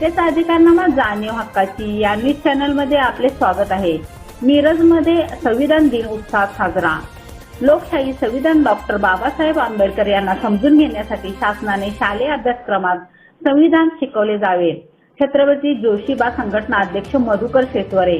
जनतेचा अधिकारनामा जाणीव हक्काची. या न्यूज चॅनलमध्ये आपले स्वागत आहे. मिरजमध्ये संविधान दिन उत्साह साजरा. लोकशाही संविधान डॉक्टर बाबासाहेब आंबेडकर यांना समजून घेण्यासाठी शासनाने शालेय अभ्यासक्रमात संविधान शिकवले जावे. छत्रपती जोशीबा संघटना अध्यक्ष मधुकर शेतवरे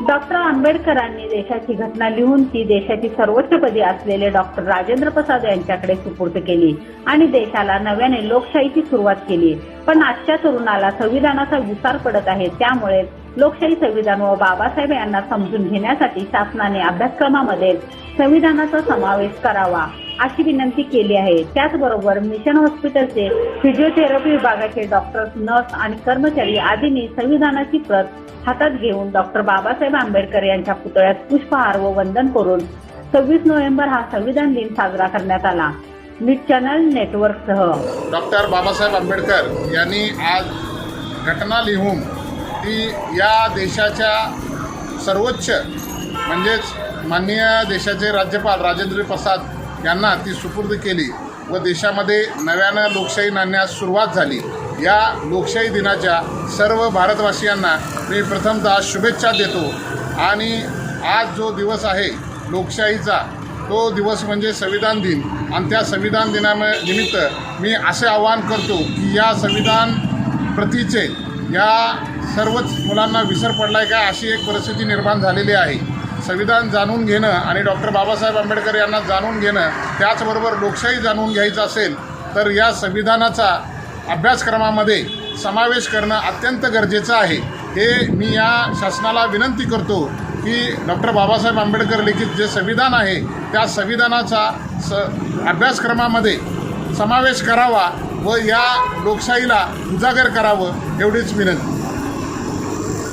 डॉक्टर आंबेडकरांनी देशाची घटना लिहून ती देशाची सर्वोच्च पदी असलेले डॉक्टर राजेंद्र प्रसाद यांच्याकडे सुपूर्द केली आणि देशाला नव्याने लोकशाहीची सुरुवात केली. पण आजच्या तरुणाला संविधानाचा विसार पडत आहे त्यामुळे लोकशाही संविधान व बाबासाहेब यांना समजून घेण्यासाठी शासनाने अभ्यासक्रमामध्ये संविधानाचा समावेश करावा. अशी विनंती केली आहे. त्याचबरोबर मिशन हॉस्पिटलचे फिजिओथेरपी विभागाचे डॉक्टर्स नर्स आणि कर्मचारी आदींनी संविधानाची प्रत हातात घेऊन डॉक्टर बाबासाहेब आंबेडकर यांच्या पुतळ्यात पुष्पहार व वंदन करून सव्वीस नोव्हेंबर हा संविधान दिन साजरा करण्यात आला. न्यूज चॅनल नेटवर्कसह. डॉक्टर बाबासाहेब आंबेडकर यांनी आज घटना लिहून ती या देशाच्या सर्वोच्च म्हणजेच माननीय देशाचे राज्यपाल राजेंद्र प्रसाद यांना ती सुपूर्द केली व देशामध्ये नव्यानं लोकशाही आणण्यास सुरुवात झाली. या लोकशाही दिनाच्या सर्व भारतवासियांना मी प्रथमतः शुभेच्छा देतो. आणि आज जो दिवस आहे लोकशाहीचा तो दिवस म्हणजे संविधान दिन. आणि त्या संविधान दिनानिमित्त मी असे आवाहन करतो की या संविधान प्रतीचे या सर्वच मुलांना विसर पडला आहे का अशी एक परिस्थिती निर्माण झालेली आहे. संविधान जाणून घेणं आणि डॉक्टर बाबासाहेब आंबेडकर यांना जाणून घेणं त्याचबरोबर लोकशाही जाणून घ्यायचं असेल तर या संविधानाचा अभ्यासक्रमामध्ये समावेश करणं अत्यंत गरजेचं आहे. हे मी या शासनाला विनंती करतो की डॉक्टर बाबासाहेब आंबेडकर लिखित जे संविधान आहे त्या संविधानाचा स अभ्यासक्रमामध्ये समावेश करावा व या लोकशाहीला उजागर करावं एवढीच विनंती.